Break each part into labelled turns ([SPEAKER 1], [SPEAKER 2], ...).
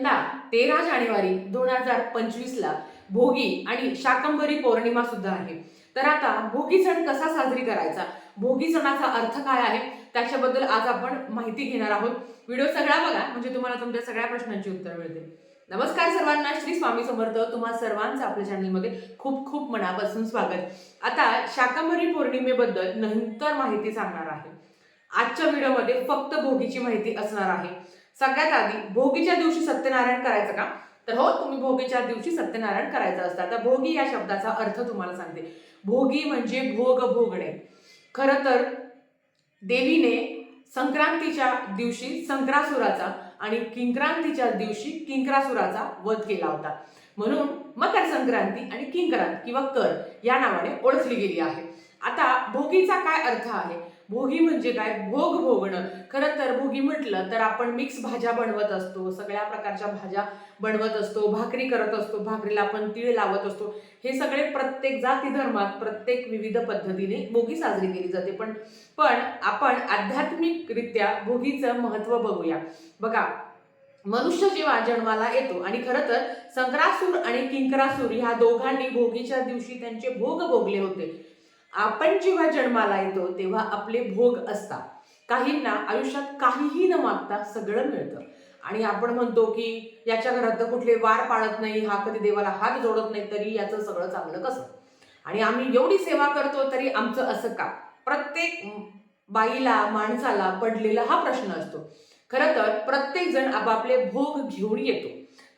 [SPEAKER 1] यंदा तेरा जानेवारी दोन हजार पंचवीस ला भोगी आणि शाकंभरी पौर्णिमा सुद्धा आहे. तर आता भोगी सण कसा साजरी करायचा? भोगी सणाचा अर्थ काय आहे? त्याच्याबद्दल आज आपण माहिती घेणार आहोत. व्हिडिओ सगळा बघा म्हणजे तुम्हाला तुमच्या सगळ्या प्रश्नांची उत्तर मिळते नमस्कार सर्वांना श्री स्वामी समर्थ. तुम्हा सर्वांचं आपल्या चॅनलमध्ये खूप खूप मनापासून स्वागत. आता शाकंभरी पौर्णिमेबद्दल नंतर माहिती सांगणार आहे. आजच्या व्हिडिओमध्ये फक्त भोगीची माहिती असणार आहे. सगळ्यात आधी भोगीच्या दिवशी सत्यनारायण करायचं का? तर हो तुम्ही भोगीच्या दिवशी सत्यनारायण करायचं असतं. आता भोगी या शब्दाचा अर्थ तुम्हाला सांगते. भोगी म्हणजे भोग भोगणे. खरं तर देवीने संक्रांतीच्या दिवशी संक्रासुराचा आणि किंक्रांतीच्या दिवशी किंक्रासुराचा वध केला होता. म्हणून मकर संक्रांती आणि किंक्रांत किंवा कर या नावाने ओळखली गेली आहे. आता भोगीचा काय अर्थ आहे? भोगी म्हणजे काय? भोग भोगणं. खरं तर भोगी म्हटलं तर आपण मिक्स भाज्या बनवत असतो सगळ्या प्रकारच्या भाज्या बनवत असतो भाकरी करत असतो भाकरीला आपण तीळ लावत असतो. हे सगळे प्रत्येक जाती धर्मात प्रत्येक विविध पद्धतीने भोगी साजरी केली जाते. पण पण आपण आध्यात्मिकरित्या भोगीचं महत्त्व बघूया. बघा मनुष्य जेव्हा जन्माला येतो आणि खरं तर संक्रासूर आणि किंकरासूर ह्या दोघांनी भोगीच्या दिवशी त्यांचे भोग भोगले होते. आपण जेव्हा जन्माला येतो तेव्हा आपले भोग असतात. काहींना आयुष्यात काहीही न मागता सगळं मिळतं. आणि आपण म्हणतो की याच्या घरात तर कुठले वार पाळत नाही हा कधी देवाला हात जोडत नाही तरी याचं सगळं चांगलं कसं? आणि आम्ही एवढी सेवा करतो तरी आमचं असं का? प्रत्येक बाईला माणसाला पडलेला हा प्रश्न असतो. खरं तर प्रत्येक जण आपापले भोग घेऊन येतो.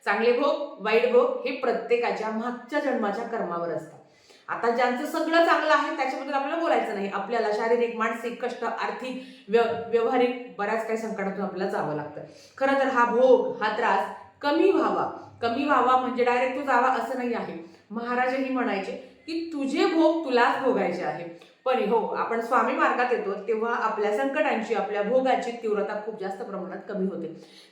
[SPEAKER 1] चांगले भोग वाईट भोग हे प्रत्येकाच्या मागच्या जन्माच्या कर्मावर असतात. आता ज्यांचं सगळं चांगलं आहे त्याच्याबद्दल आपल्याला बोलायचं नाही. आपल्याला शारीरिक मानसिक कष्ट आर्थिक व्य व्यवहारिक बऱ्याच काही संकटातून आपल्याला जावं लागतं. खरं तर हा भोग हा त्रास कमी व्हावा. कमी व्हावा म्हणजे डायरेक्ट तू जावा असं नाही आहे. महाराजही म्हणायचे की तुझे भोग तुलाच भोगायचे आहे. पण हो आपण स्वामी मार्गात येतो तेव्हा आपल्या संकटांची आपल्या भोगाची तीव्रता खूप जास्त प्रमाणात कमी होते.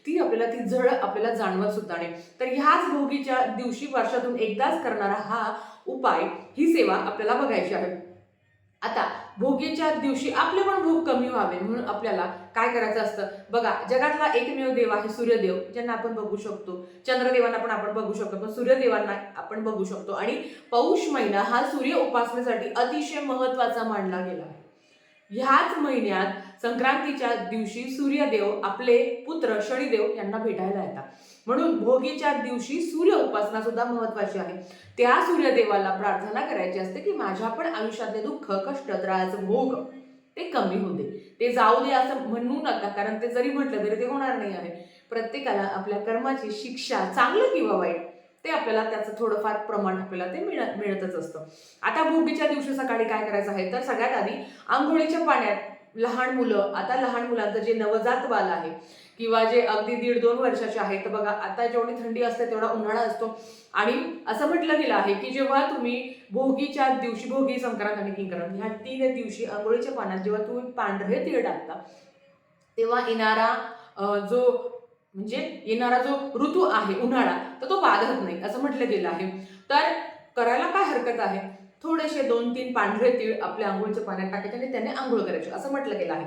[SPEAKER 1] ती आपल्याला ती झळ आपल्याला जाणवत सुद्धा नाही. तर ह्याच भोगीच्या दिवशी वर्षातून एकदाच करणारा हा उपाय ही सेवा आपल्याला बघायची आहे. आता भोगीच्या दिवशी आपले पण भोग कमी व्हावे म्हणून आपल्याला काय करायचं असतं? बघा जगातला एकमेव देव आहे सूर्यदेव ज्यांना आपण बघू शकतो. चंद्रदेवांना पण आपण बघू शकतो पण सूर्यदेवांना आपण बघू शकतो. आणि पौष महिना हा सूर्य उपासनेसाठी अतिशय महत्त्वाचा मानला गेला आहे. ह्याच महिन्यात संक्रांतीच्या दिवशी सूर्यदेव आपले पुत्र शनिदेव यांना भेटायला येतात. म्हणून भोगीच्या दिवशी सूर्य उपासना सुद्धा महत्वाची आहे. त्या सूर्यदेवाला प्रार्थना करायची असते की माझ्या पण आयुष्यातले दुःख कष्ट त्रास भोग ते कमी होते ते जाऊ दे असं म्हणू नका कारण ते जरी म्हटलं तरी ते होणार नाही आहे. प्रत्येकाला आपल्या कर्माची शिक्षा चांगलं किंवा वाईट ते आपल्याला त्याचं थोडंफार प्रमाण आपल्याला ते मिळत मिळतच असतं. आता भोगीच्या दिवशी सकाळी काय करायचं आहे? तर सगळ्यात आधी आंघोळीच्या पाण्यात लहान मुलं आता लहान मुलांचं जे नवजात बाल आहे किंवा जे अगदी दीड दोन वर्षाचे आहेत तर बघा आता जेवढी थंडी असते तेवढा उन्हाळा असतो. आणि असं म्हटलं गेलं आहे की जेव्हा तुम्ही भोगीच्या दिवशी भोगी संक्रांत आणि किंक्रांत ह्या तीन दिवशी आंघोळीच्या पाण्यात जेव्हा तुम्ही पांढरे तीळ टाकता तेव्हा येणारा जो म्हणजे येणारा जो ऋतू आहे उन्हाळा तर तो बाधत नाही असं म्हटलं गेलं आहे. तर करायला काय हरकत आहे? थोडेसे दोन तीन पांढरे तीळ आपल्या आंघोळीच्या पाण्यात टाकायचे आणि त्याने आंघोळ करायची. असं म्हटलं गेलं आहे.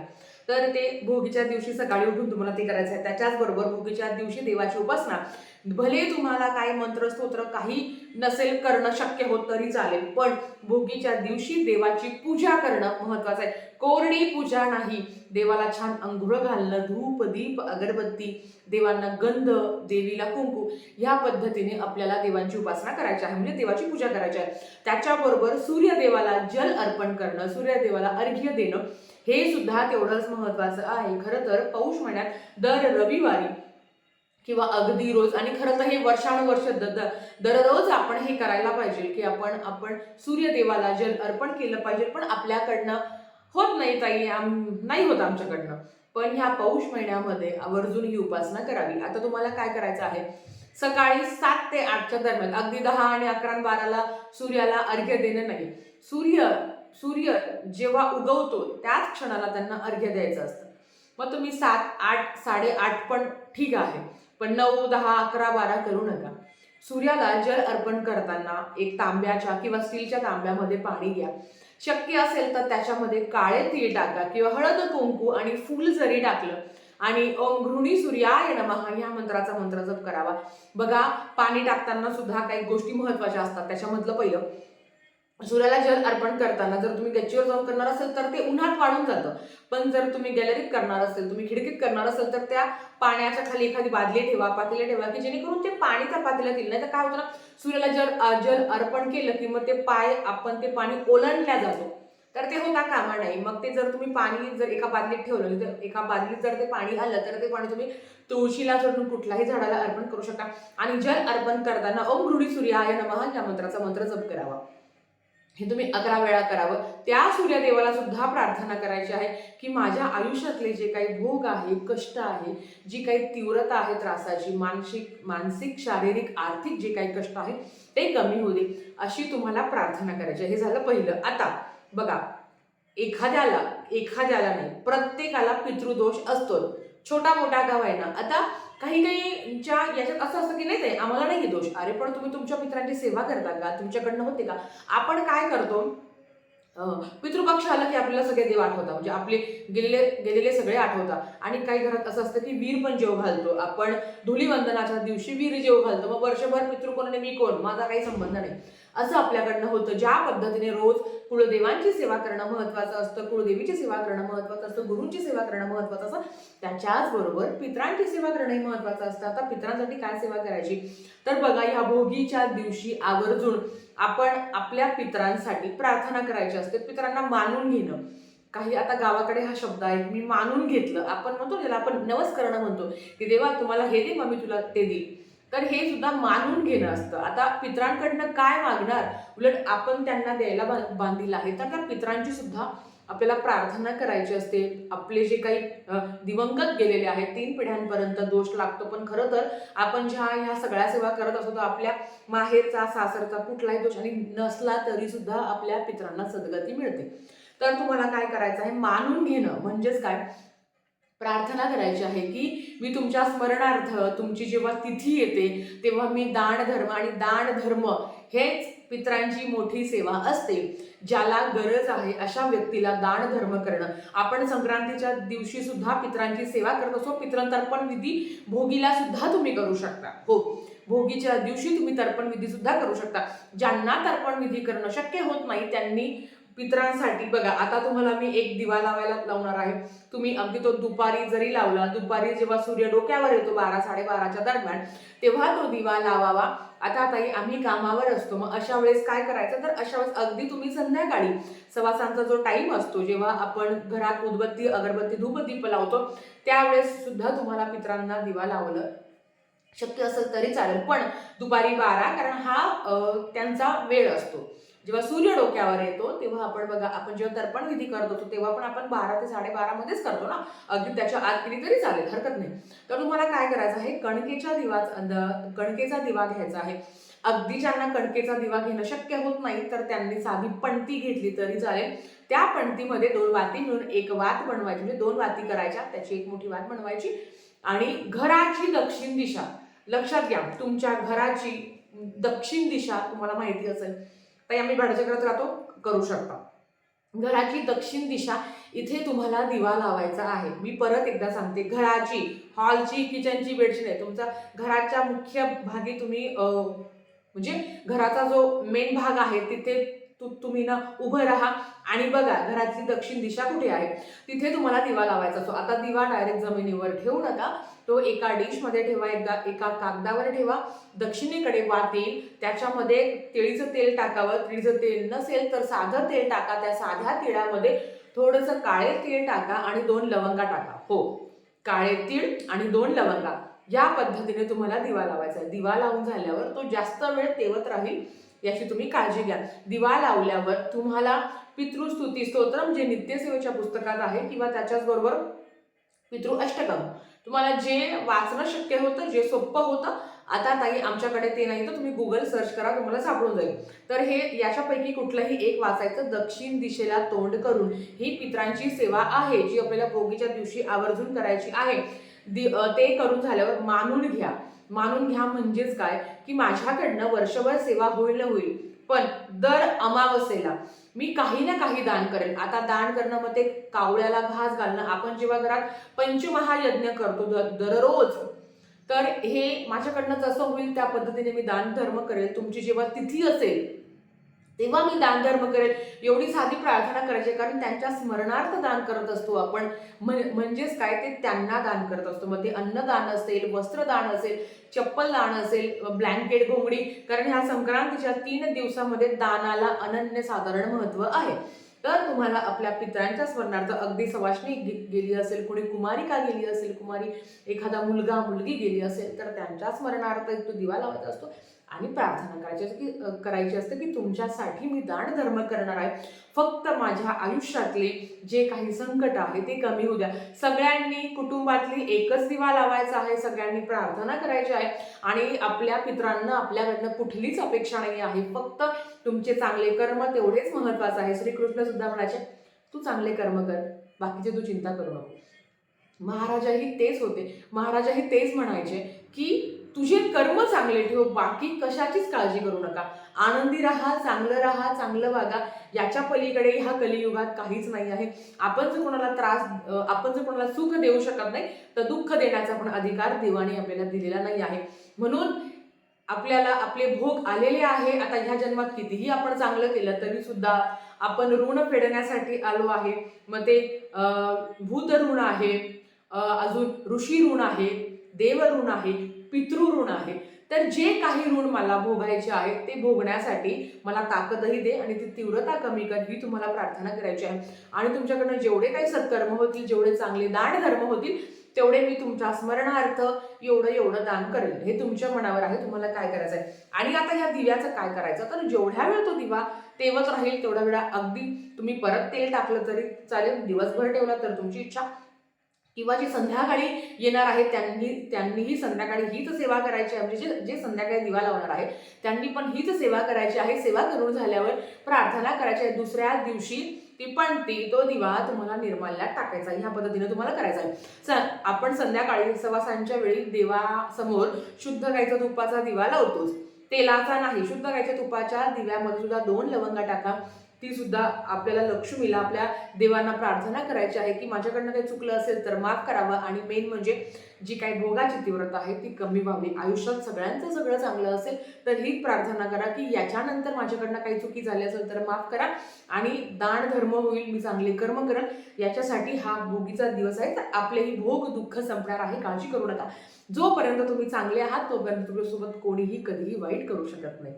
[SPEAKER 1] तर ते भोगीच्या दिवशी सकाळी उठून तुम्हाला ते करायचं आहे. त्याच्याचबरोबर भोगीच्या दिवशी देवाची उपासना भले तुम्हाला काही मंत्रस्तोत्र काही नसेल करणं शक्य होत तरी चालेल पण भोगीच्या दिवशी देवाची पूजा करणं महत्वाचं आहे. कोरडी पूजा नाही. देवाला छान अंघोळ घालणं धूप दीप अगरबत्ती देवांना गंध देवीला कुंकू ह्या पद्धतीने आपल्याला देवांची उपासना करायची आहे. म्हणजे देवाची पूजा करायची आहे. त्याच्याबरोबर सूर्यदेवाला जल अर्पण करणं सूर्यदेवाला अर्घ्य देणं हे सुद्धा तेवढंच महत्वाचं आहे. खरं तर पौष महिन्यात दर रविवारी किंवा अगदी रोज आणि खरं तर हे वर्षानुवर्ष द दररोज आपण हे करायला पाहिजे की आपण आपण सूर्यदेवाला जल अर्पण केलं पाहिजे पण आपल्याकडनं होत नाही ताई आम नाही होत आमच्याकडनं. पण ह्या पौष महिन्यामध्ये आवर्जून ही उपासना करावी. आता तुम्हाला काय करायचं आहे? सकाळी सात ते आठच्या दरम्यान अगदी दहा आणि अकरा बाराला सूर्याला अर्घ्य देणं नाही. सूर्य सूर्य जेव्हा उगवतो त्याच क्षणाला त्यांना अर्घ्य द्यायचं असतं. मग तुम्ही सात आठ साडेआठ पण ठीक आहे. पण नऊ दहा अकरा बारा करू नका. सूर्याला जल अर्पण करताना एक तांब्याच्या किंवा स्टीलच्या तांब्यामध्ये पाणी घ्या. शक्य असेल तर त्याच्यामध्ये काळे तीळ टाका किंवा हळद कुंकू आणि फूल जरी टाकलं आणि ओम घृणी सूर्याय नमः ह्या मंत्राचा मंत्र जप करावा. बघा पाणी टाकताना सुद्धा काही गोष्टी महत्त्वाच्या असतात. त्याच्यामधलं पहिलं सूर्याला जल अर्पण करताना जर तुम्ही गच्चीवर जाऊन करणार असेल तर ते उन्हात वाढून जातं. पण जर तुम्ही गॅलरीत करणार असेल तुम्ही खिडकीत करणार असेल तर त्या पाण्याच्या खाली एखादी बादली ठेवा पातेले ठेवा की जेणेकरून ते पाणी त्या पातेल्यात येईल. नाही तर काय होतं ना सूर्याला जल जल अर्पण केलं की मग ते पाय आपण ते पाणी ओलांडल्या जातो. तर ते होता कामा नाही. मग ते जर तुम्ही पाणी जर एका बादलीत ठेवलं तर एका बादलीत जर ते पाणी आलं तर ते पाणी तुम्ही तुळशीला जोडून कुठल्याही झाडाला अर्पण करू शकता. आणि जल अर्पण करताना ओम गृढी सूर्याय नमः या मंत्राचा मंत्र जप करावा. हे तुम्ही अकरा वेळा करावं. त्या सूर्यदेवाला सुद्धा प्रार्थना करायची आहे की माझ्या आयुष्यातले जे काही भोग आहे कष्ट आहे जी काही तीव्रता आहे त्रासाची मानसिक मानसिक शारीरिक आर्थिक जे काही कष्ट आहे ते कमी होऊ दे. अशी तुम्हाला प्रार्थना करायची आहे. हे झालं पहिलं. आता बघा एखाद्याला एखाद्याला नाही प्रत्येकाला पितृदोष असतो छोटा मोठा गाव आहे ना आता काही काहीच्या याच्यात असं असतं की नाही ते आम्हाला नाही दोष. अरे पण तुम्ही तुमच्या मित्रांची सेवा करता का? तुमच्याकडनं होते का? आपण काय करतो? पितृपक्ष आला की आपल्याला सगळे देव आठवतात. म्हणजे आपले गेलेले गेलेले सगळे आठवतात. आणि काही घरात असं असतं की वीर पण जेव घालतो. आपण धुलीवंदनाच्या दिवशी वीर जेव घालतो. मग वर्षभर पितृ कोण आणि मी कोण? माझा काही संबंध नाही. असं आपल्याकडनं होतं. ज्या पद्धतीने रोज कुळदेवांची सेवा करणं महत्वाचं असतं कुळदेवीची सेवा करणं महत्वाचं असतं गुरूंची सेवा करणं महत्वाचं असतं. त्याच्याच बरोबर पित्रांची सेवा करणंही महत्वाचं असतं. आता पित्रांसाठी काय सेवा करायची? तर बघा ह्या भोगीच्या दिवशी आवर्जून आपण आपल्या पित्रांसाठी प्रार्थना करायची असते. पित्रांना मानून घेणं. काही आता गावाकडे हा शब्द आहे मी मानून घेतलं. आपण म्हणतो ज्याला आपण नवस करणं म्हणतो की देवा तुम्हाला हे दे मग मी तुला ते देईल तर हे सुद्धा मानून घेणं असतं. आता पित्रांकडनं काय मागणार? उलट आपण त्यांना द्यायला बांधील आहे तर त्या पित्रांची सुद्धा आपल्याला प्रार्थना करायची असते. आपले जे काही दिवंगत गेलेले आहेत तीन पिढ्यांपर्यंत दोष लागतो. पण खरं तर आपण ज्या ह्या सगळ्या सेवा करत असतो आपल्या माहेरचा सासरचा कुठलाही दोष आणि नसला तरी सुद्धा आपल्या पित्रांना सदगती मिळते. तर तुम्हाला काय करायचं आहे? मानून घेणं. म्हणजेच काय? प्रार्थना करायची आहे की मी तुमच्या स्मरणार्थ तुमची जेव्हा तिथी येते तेव्हा मी दान धर्म आणि दान धर्म हेच पित्रांची मोठी सेवा असते ज्याला गरज आहे अशा व्यक्तीला दान धर्म करणं. आपण संक्रांतीच्या दिवशी सुद्धा पित्रांची सेवा करत असतो पितृतर्पण विधी भोगीला सुद्धा तुम्ही करू शकता. हो भोगीच्या दिवशी तुम्ही तर्पण विधी सुद्धा करू शकता. ज्यांना तर्पण विधी करणं शक्य होत नाही त्यांनी पित्रांसाठी बघा आता तुम्हाला मी एक दिवा लावायला लावणार आहे. तुम्ही अगदी तो दुपारी जरी लावला दुपारी जेव्हा सूर्य डोक्यावर येतो बारा साडेबाराच्या दरम्यान तेव्हा तो दिवा लावावा. आता ताई आम्ही कामावर असतो मग अशा वेळेस काय करायचं? तर अशा वेळेस अगदी तुम्ही संध्याकाळी सवासांचा जो टाइम असतो जेव्हा आपण घरात उदबत्ती अगरबत्ती धूपदीप लावतो त्यावेळेस सुद्धा तुम्हाला पित्रांना दिवा लावलं शक्य असेल तरी चालेल. पण दुपारी बारा कारण हा त्यांचा वेळ असतो. जेव्हा सूर्य डोक्यावर येतो तेव्हा आपण बघा आपण जेव्हा तर्पण विधी करत होतो तेव्हा पण आपण बारा ते साडेबारा मध्येच करतो ना? अगदी त्याच्या आत केली तरी चालेल हरकत नाही. तर तुम्हाला काय करायचं आहे? कणकेच्या दिवा कणकेचा दिवा घ्यायचा आहे. अगदी ज्यांना कणकेचा दिवा घेणं शक्य होत नाही तर त्यांनी साधी पणती घेतली तरी चालेल. त्या पणतीमध्ये दोन वाती मिळून एक वात बनवायची म्हणजे दोन वाती करायच्या त्याची एक मोठी वात बनवायची. आणि घराची दक्षिण दिशा लक्षात घ्या तुमच्या घराची दक्षिण दिशा तुम्हाला माहिती असेल. तर आम्ही भाड्याच्या राहतो करू शकता. घराची दक्षिण दिशा इथे तुम्हाला दिवा लावायचा आहे. मी परत एकदा सांगते घराची हॉलची किचनची बेडशीट नाही तुमचा घराच्या मुख्य भागी तुम्ही म्हणजे घराचा जो मेन भाग आहे तिथे तुम्ही ना उभं राहा. आणि बघा घराची दक्षिण दिशा कुठे आहे? तिथे तुम्हाला दिवा लावायचा असतो. आता दिवा डायरेक्ट जमिनीवर ठेवू नका. तो एका डिशमध्ये ठेवा एकदा एका कागदावर ठेवा. दक्षिणेकडे वातेल त्याच्यामध्ये तिळीचं तेल टाकावं. तिळीचं तेल नसेल तर साधं तेल टाका. त्या साध्या तिळामध्ये थोडंसं काळे तीळ टाका आणि दोन लवंगा टाका. हो. काळे तीळ आणि दोन लवंगा. या पद्धतीने तुम्हाला दिवा लावायचा आहे. दिवा लावून झाल्यावर तो जास्त वेळ तेवत राहील. याची तुम्ही काळजी घ्या. दिवा लावल्यावर तुम्हाला पितृस्तुती स्तोत्रम जे नित्यसेवेच्या पुस्तकात आहे किंवा त्याच्याच बरोबर पितृ अष्टकम. तुम्हाला जे वाचणं शक्य होतं जे सोपं होतं आता ताई आमच्याकडे ते नाही तर तुम्ही गुगल सर्च करा तुम्हाला सापडून जाईल. तर हे याच्यापैकी कुठलंही एक वाचायचं दक्षिण दिशेला तोंड करून ही पित्रांची सेवा आहे जी आपल्याला भोगीच्या दिवशी आवर्जून करायची आहे. दि ते करून झाल्यावर मानून घ्या. मानून घ्या म्हणजेच काय? की माझ्याकडनं वर्षभर सेवा होईल होईल पण दर अमावस्येला मी काही ना काही दान करेल. आता दान करणं मग ते कावळ्याला घास घालणं. आपण जेव्हा घरात पंचमहायज्ञ करतो दर- दररोज तर हे माझ्याकडनं जसं होईल त्या पद्धतीने मी दान धर्म करेल. तुमची जेव्हा तिथी असेल तेव्हा मी दानधर्म करेल. एवढी साधी प्रार्थना करायची कारण त्यांच्या स्मरणार्थ दान करत असतो आपण. म्हणजेच काय? ते त्यांना दान करत असतो. मग ते अन्नदान असेल वस्त्रदान असेल चप्पल दान असेल ब्लँकेट घोंगडी कारण ह्या संक्रांतीच्या तीन दिवसामध्ये दानाला अनन्य साधारण महत्त्व आहे. तर तुम्हाला आपल्या पितरांच्या स्मरणार्थ अगदी सवाष्णी गेली असेल कुणी कुमारिका गेली असेल कुमारी एखादा मुलगा मुलगी गेली असेल तर त्यांच्या स्मरणार्थ एक तो दिवा लावत असतो. आणि प्रार्थना करायची असते की करायची असते की तुमच्यासाठी मी दान धर्म करणार आहे. फक्त माझ्या आयुष्यातले जे काही संकट आहे ते कमी होऊ द्या. सगळ्यांनी कुटुंबातली एकच दिवा लावायचा आहे सगळ्यांनी प्रार्थना करायची आहे. आणि आपल्या पित्रांना आपल्याकडनं कुठलीच अपेक्षा नाही आहे. फक्त तुमचे चांगले कर्म तेवढेच महत्वाचं आहे. श्रीकृष्ण सुद्धा म्हणायचे तू चांगले कर्म कर बाकीचे तू चिंता करू नको. महाराजाही तेच होते. महाराजाही तेच म्हणायचे की तुझे कर्म चांगले ठेव बाकी कशाचीच काळजी करू नका. आनंदी राहा चांगलं राहा चांगलं वागा. याच्या पलीकडे ह्या कलियुगात काहीच नाही आहे. आपण जर कोणाला त्रास आपण जर कोणाला सुख देऊ शकत नाही तर दुःख देण्याचा पण अधिकार देवाने आपल्याला दिलेला नाही आहे. म्हणून आपल्याला आपले भोग आलेले आहे. आता ह्या जन्मात कितीही आपण चांगलं केलं तरी सुद्धा आपण ऋण फेडण्यासाठी आलो आहे. मग ते अ, भूत ऋण आहे. अजून ऋषी ऋण आहे देव ऋण आहे पितृ ऋण आहे तर जे काही ऋण मला भोगायचे आहेत ते भोगण्यासाठी मला ताकदही दे आणि ती तीव्रता कमी कर ही तुम्हाला प्रार्थना करायची आहे. आणि तुमच्याकडनं जेवढे काही सत्कर्म होतील जेवढे चांगले दान धर्म होतील तेवढे मी तुमच्या स्मरणार्थ एवढं एवढं दान करेल. हे तुमच्या मनावर आहे तुम्हाला काय करायचं आहे आणि आता या दिव्याचं काय करायचं? तर जेवढ्या वेळ तो दिवा तेवत राहील तेवढ्या वेळा अगदी तुम्ही परत तेल टाकलं तरी चालेल दिवसभर ठेवला तर तुमची इच्छा किंवा जी संध्याकाळी येणार आहे त्यांनी त्यांनीही संध्याकाळी हीच सेवा करायची आहे. म्हणजे जे जे संध्याकाळी दिवा लावणार आहे त्यांनी पण हीच सेवा करायची आहे. सेवा करून झाल्यावर प्रार्थना करायची आहे. दुसऱ्या दिवशी ती पण ती तो दिवा तुम्हाला निर्माल्यात टाकायचा आहे. ह्या पद्धतीने तुम्हाला करायचा आहे. सर आपण संध्याकाळी सवासांच्या वेळी देवासमोर शुद्ध गाईचा तुपाचा दिवा लावतोच. तेलाचा नाही शुद्ध गाईच्या तुपाच्या दिव्यामध्ये सुद्धा दोन लवंगा टाका. ती सुद्धा आपल्याला लक्ष्मीला आपल्या देवांना प्रार्थना करायची आहे की माझ्याकडनं काही चुकलं असेल तर माफ करावं. आणि मेन म्हणजे जी काही भोगाची तीव्रता आहे ती कमी व्हावी. आयुष्यात सगळ्यांचं सगळं चांगलं असेल तर ही प्रार्थना करा की याच्यानंतर माझ्याकडनं काही चुकी झाली असेल तर माफ करा. आणि दान धर्म होईल मी चांगले कर्म करेन. याच्यासाठी हा भोगीचा दिवस आहे. तर आपलेही भोग दुःख संपणार आहे. काळजी करू नका. जोपर्यंत तुम्ही चांगले आहात तोपर्यंत तुमच्यासोबत कोणीही कधीही वाईट करू शकत नाही.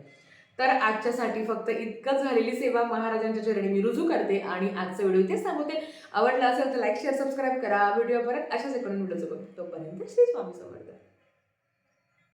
[SPEAKER 1] तर आजच्यासाठी फक्त इतकंच झालेली सेवा महाराजांच्या चरणी मी रुजू करते आणि आजचा व्हिडिओ इथेच थांबवते. आवडला असेल तर लाईक शेअर सबस्क्राईब करा. व्हिडिओ परत अशाच एक व्हिडिओ बघू तोपर्यंत श्री स्वामी समर्थ.